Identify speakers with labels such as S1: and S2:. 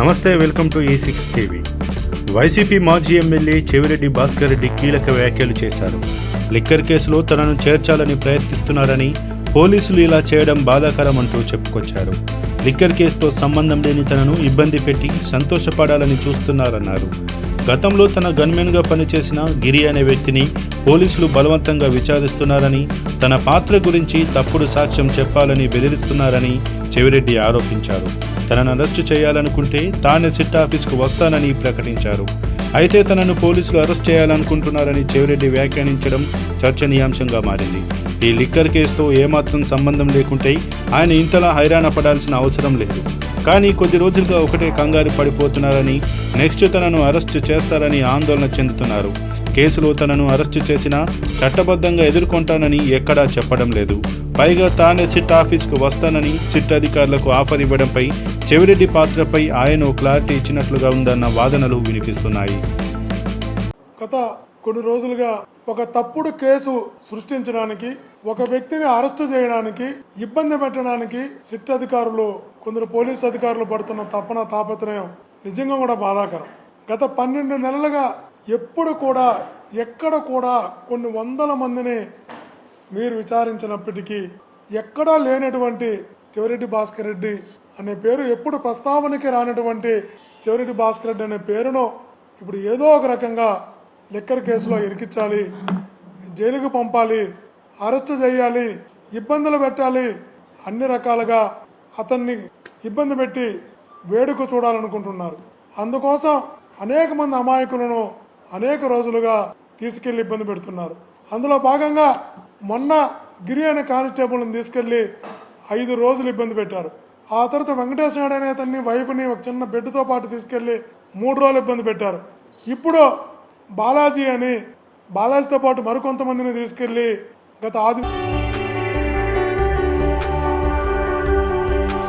S1: నమస్తే welcome to ఈ six TV. YCP మాజీ ఎమ్మెల్యే చెవిరెడ్డి భాస్కర్ రెడ్డి కీలక వ్యాఖ్యలు చేశారు. లిక్కర్ కేసులో తనను చేర్చాలని ప్రయత్నిస్తున్నారని పోలీసులు ఇలా చేయడం బాధాకరం అంటూ చెప్పుకొచ్చారు. లిక్కర్ కేసుతో సంబంధం లేని తనను ఇబ్బంది పెట్టి సంతోషపడాలని చూస్తున్నారన్నారు. గతంలో తన గన్మెన్గా పనిచేసిన గిరి అనే వ్యక్తిని పోలీసులు బలవంతంగా విచారిస్తున్నారని తన పాత్ర గురించి తప్పుడు సాక్ష్యం చెప్పాలని బెదిరిస్తున్నారని చెవిరెడ్డి ఆరోపించారు. తనను అరెస్టు చేయాలనుకుంటే తానే సిట్ ఆఫీస్కు వస్తానని ప్రకటించారు. అయితే తనను పోలీసులు అరెస్ట్ చేయాలనుకుంటున్నారని చెవిరెడ్డి వ్యాఖ్యానించడం చర్చనీయాంశంగా మారింది. ఈ లిక్కర్ కేసుతో ఏమాత్రం సంబంధం లేకుంటే ఆయన ఇంతలా హైరాణ పడాల్సిన అవసరం లేదు. కానీ కొద్ది రోజులుగా ఒకటే కంగారు పడిపోతున్నారని నెక్స్ట్ తనను అరెస్ట్ చేస్తారని ఆందోళన చెందుతున్నారు. కేసులో తనను అరెస్టు చేసినా చట్టబద్ధంగా ఎదుర్కొంటానని ఎక్కడా చెప్పడం లేదు. పైగా తానే సిట్ ఆఫీస్కు వస్తానని సిట్ అధికారులకు ఆఫర్ ఇవ్వడంపై చెవిరెడ్డి పాత్రపై ఆయన క్లారిటీ ఇచ్చినట్లుగా ఉందన్న వాదనలు వినిపిస్తున్నాయి.
S2: గత కొన్ని రోజులుగా ఒక తప్పుడు కేసు సృష్టించడానికి ఒక వ్యక్తిని అరెస్టు చేయడానికి ఇబ్బంది పెట్టడానికి సిట్ అధికారులు కొందరు పోలీసు అధికారులు పడుతున్న తపన తాపత్రయం నిజంగా కూడా బాధాకరం. గత పన్నెండు నెలలుగా ఎప్పుడు కూడా ఎక్కడ కూడా కొన్ని వందల మందిని మీరు విచారించినప్పటికీ ఎక్కడా లేనటువంటి చెవిరెడ్డి భాస్కర్ రెడ్డి అనే పేరు ఎప్పుడు ప్రస్తావనకి రానటువంటి చెవిరెడ్డి భాస్కర్ రెడ్డి అనే పేరును ఇప్పుడు ఏదో ఒక రకంగా లిక్కర్ కేసులో ఇరికించాలి జైలుకు పంపాలి అరెస్ట్ చేయాలి ఇబ్బందులు పెట్టాలి అన్ని రకాలుగా అతన్ని ఇబ్బంది పెట్టి వేడుక చూడాలనుకుంటున్నారు. అందుకోసం అనేక మంది అమాయకులను అనేక రోజులుగా తీసుకెళ్ళి ఇబ్బంది పెడుతున్నారు. అందులో భాగంగా మొన్న గిరి అనే కానిస్టేబుల్ని తీసుకెళ్ళి ఐదు రోజులు ఇబ్బంది పెట్టారు. ఆ తర్వాత వెంకటేశ్వర నాయుడు అనే అతన్ని వైపుని ఒక చిన్న బెడ్తో పాటు తీసుకెళ్ళి మూడు రోజులు ఇబ్బంది పెట్టారు. ఇప్పుడు బాలాజీ అని బాలాజీతో పాటు మరికొంతమందిని తీసుకెళ్ళి గత ఆది